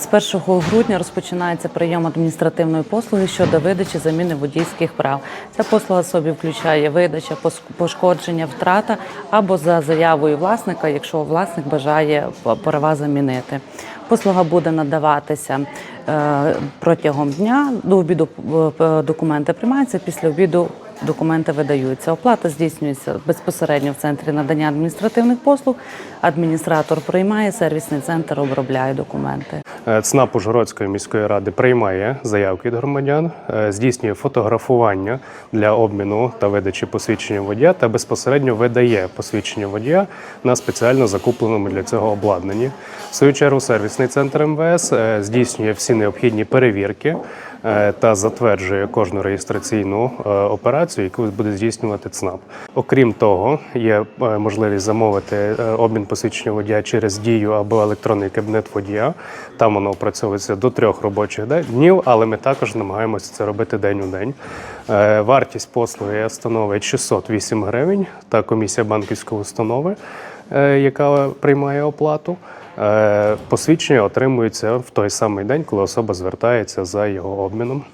З 1 грудня розпочинається прийом адміністративної послуги щодо видачі заміни водійських прав. Ця послуга собі включає видача, пошкодження, втрата або за заявою власника, якщо власник бажає права замінити. Послуга буде надаватися е, протягом дня. До обіду е, документи приймаються, після обіду документи видаються. Оплата здійснюється безпосередньо в центрі надання адміністративних послуг. Адміністратор приймає, сервісний центр обробляє документи. Е, ЦНАП Ужгородської міської ради приймає заявки від громадян, е, здійснює фотографування для обміну та видачі посвідчення водія та безпосередньо видає посвідчення водія на спеціально закупленому для цього обладнанні. В свою чергу сервісний центр МВС е, здійснює всі необхідні перевірки та затверджує кожну реєстраційну е, операцію, яку буде здійснювати ЦНАП. Окрім того, є е, можливість замовити е, обмін посвідчення водія через дію або електронний кабінет водія. Там воно опрацьовується до трьох робочих днів, але ми також намагаємося це робити день у день. Е, Вартість послуги становить 608 гривень та комісія банківської установи, е, яка приймає оплату. Е, Посвідчення отримується в той самий день, коли особа звертається за його обміном.